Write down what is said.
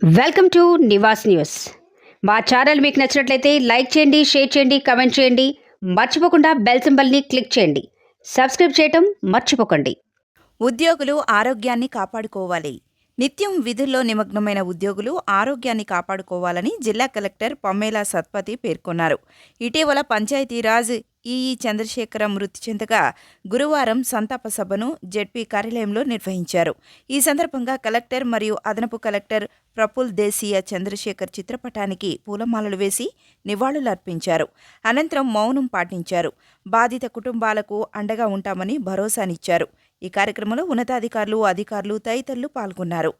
Welcome to Nivas news. మా channel మీకు నచ్చినట్లయితే లైక్ చేయండి షేర్ చేయండి కమెంట్ చేయండి. మర్చిపోకుండా బెల్ సింబల్ని క్లిక్ చేయండి. సబ్స్క్రైబ్ చేయటం మర్చిపోకండి. ఉద్యోగులు ఆరోగ్యాన్ని కాపాడుకోవాలి. నిత్యం విధుల్లో నిమగ్నమైన ఉద్యోగులు ఆరోగ్యాన్ని కాపాడుకోవాలని జిల్లా కలెక్టర్ పమ్మేలా సత్పతి పేర్కొన్నారు. ఇటీవల పంచాయతీరాజ్ ఈఈ చంద్రశేఖర మృతి చెందగా గురువారం సంతాప సభను జెడ్పీ కార్యాలయంలో నిర్వహించారు. ఈ సందర్భంగా కలెక్టర్ మరియు అదనపు కలెక్టర్ ప్రఫుల్ దేశీయ చంద్రశేఖర్ చిత్రపటానికి పూలమాలలు వేసి నివాళులర్పించారు. అనంతరం మౌనం పాటించారు. బాధిత కుటుంబాలకు అండగా ఉంటామని భరోసానిచ్చారు. ఈ కార్యక్రమంలో ఉన్నతాధికారులు అధికారులు తదితరులు పాల్గొన్నారు.